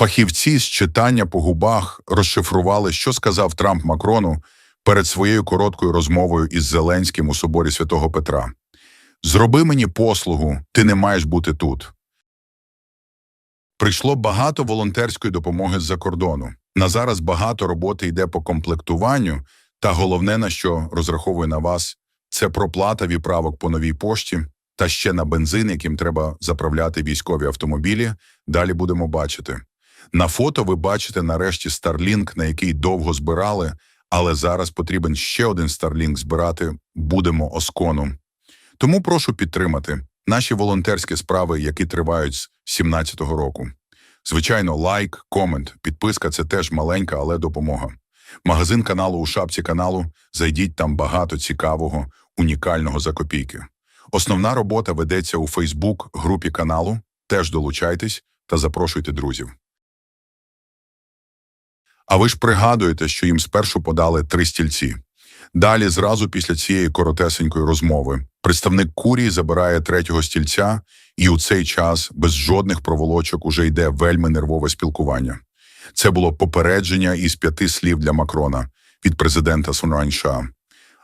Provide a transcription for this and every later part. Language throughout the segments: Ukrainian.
Фахівці з читання по губах розшифрували, що сказав Трамп Макрону перед своєю короткою розмовою із Зеленським у соборі Святого Петра. Зроби мені послугу, ти не маєш бути тут. Прийшло багато волонтерської допомоги з-за кордону. На зараз багато роботи йде по комплектуванню, та головне, на що розраховую на вас, це проплата відправок по новій пошті та ще на бензин, яким треба заправляти військові автомобілі. Далі будемо бачити. На фото ви бачите нарешті Starlink, на який довго збирали, але зараз потрібен ще один Starlink збирати. Будемо оскону. Тому прошу підтримати наші волонтерські справи, які тривають з 17-го року. Звичайно, лайк, комент, підписка це теж маленька, але допомога. Магазин каналу у шапці каналу. Зайдіть там багато цікавого, унікального за копійки. Основна робота ведеться у Фейсбук групі каналу. Теж долучайтесь та запрошуйте друзів. А ви ж пригадуєте, що їм спершу подали три стільці. Далі, зразу після цієї коротесенької розмови, представник Курії забирає третього стільця, і у цей час без жодних проволочок уже йде вельми нервове спілкування. Це було попередження із п'яти слів для Макрона від президента Сунранша.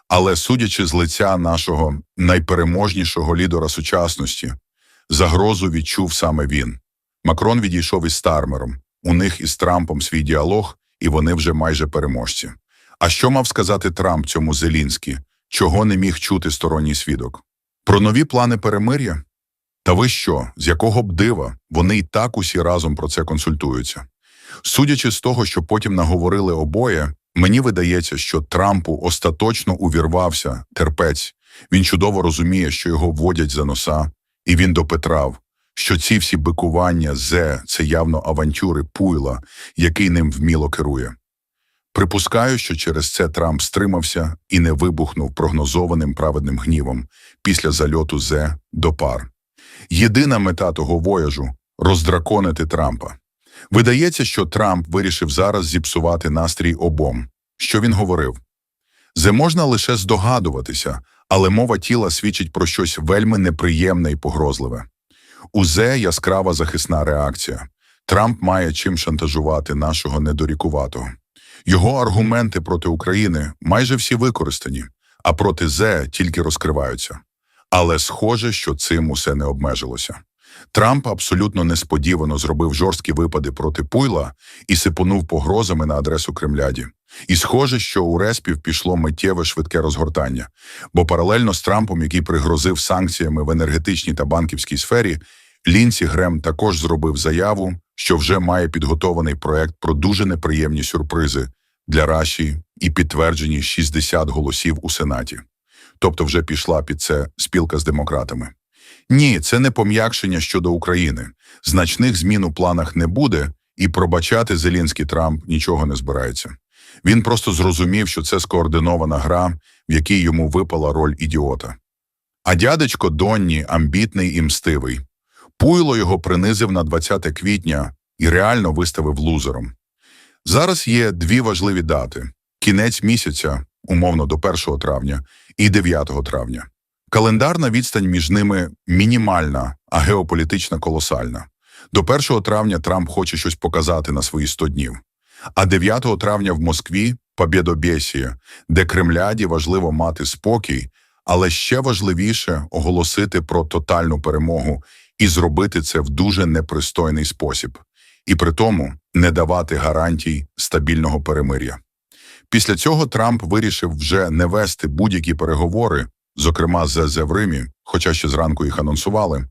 Але судячи з лиця нашого найпереможнішого лідера сучасності, загрозу відчув саме він. Макрон відійшов із Стармером. У них із Трампом свій діалог, і вони вже майже переможці. А що мав сказати Трамп цьому Зелінський? Чого не міг чути сторонній свідок? Про нові плани перемир'я? Та ви що, з якого б дива? Вони й так усі разом про це консультуються. Судячи з того, що потім наговорили обоє, мені видається, що Трампу остаточно увірвався терпець. Він чудово розуміє, що його вводять за носа, і він допетрав, що ці всі бикування зе це явно авантюри пуйла, який ним вміло керує. Припускаю, що через це Трамп стримався і не вибухнув прогнозованим праведним гнівом після зальоту Зе до пар. Єдина мета того вояжу роздраконити Трампа. Видається, що Трамп вирішив зараз зіпсувати настрій обом. Що він говорив? Зе можна лише здогадуватися, але мова тіла свідчить про щось вельми неприємне і погрозливе. У Зе яскрава захисна реакція. Трамп має чим шантажувати нашого недорікуватого. Його аргументи проти України майже всі використані, а проти ЗЕ тільки розкриваються. Але схоже, що цим усе не обмежилося. Трамп абсолютно несподівано зробив жорсткі випади проти Пуйла і сипонув погрозами на адресу Кремляді. І схоже, що у Респів пішло миттєве швидке розгортання, бо паралельно з Трампом, який пригрозив санкціями в енергетичній та банківській сфері, Лінсі Грем також зробив заяву, що вже має підготований проект про дуже неприємні сюрпризи для Раші і підтверджені 60 голосів у Сенаті. Тобто вже пішла під це спілка з демократами. Ні, це не пом'якшення щодо України. Значних змін у планах не буде, і пробачати Зеленський Трамп нічого не збирається. Він просто зрозумів, що це скоординована гра, в якій йому випала роль ідіота. А дядечко Донні амбітний і мстивий. Пуйло його принизив на 20 квітня і реально виставив лузером. Зараз є дві важливі дати: кінець місяця, умовно до 1 травня, і 9 травня. Календарна відстань між ними мінімальна, а геополітична колосальна. До 1 травня Трамп хоче щось показати на свої 100 днів. А 9 травня в Москві Побєдобєсія, де Кремляді важливо мати спокій, але ще важливіше оголосити про тотальну перемогу і зробити це в дуже непристойний спосіб, і при тому не давати гарантій стабільного перемир'я. Після цього Трамп вирішив вже не вести будь-які переговори, зокрема ЗЗ в Римі, хоча ще зранку їх анонсували,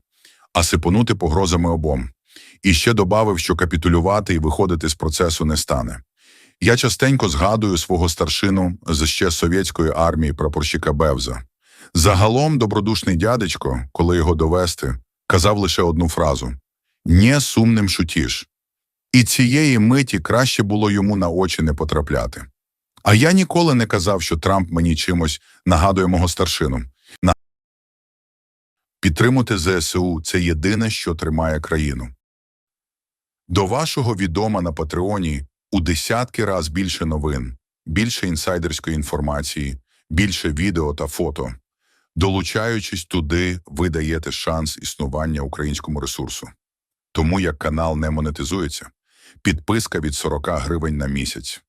а сипонути погрозами обом. І ще добавив, що капітулювати і виходити з процесу не стане. Я частенько згадую свого старшину з ще совєтської армії прапорщика Бевза. Загалом добродушний дядечко, коли його довести, казав лише одну фразу «Не сумним шутіш». І цієї миті краще було йому на очі не потрапляти. А я ніколи не казав, що Трамп мені чимось нагадує мого старшину. Підтримати ЗСУ – це єдине, що тримає країну. До вашого відома на Патреоні у десятки раз більше новин, більше інсайдерської інформації, більше відео та фото. Долучаючись туди, ви даєте шанс існування українському ресурсу. Тому як канал не монетизується, Підписка від 40 гривень на місяць.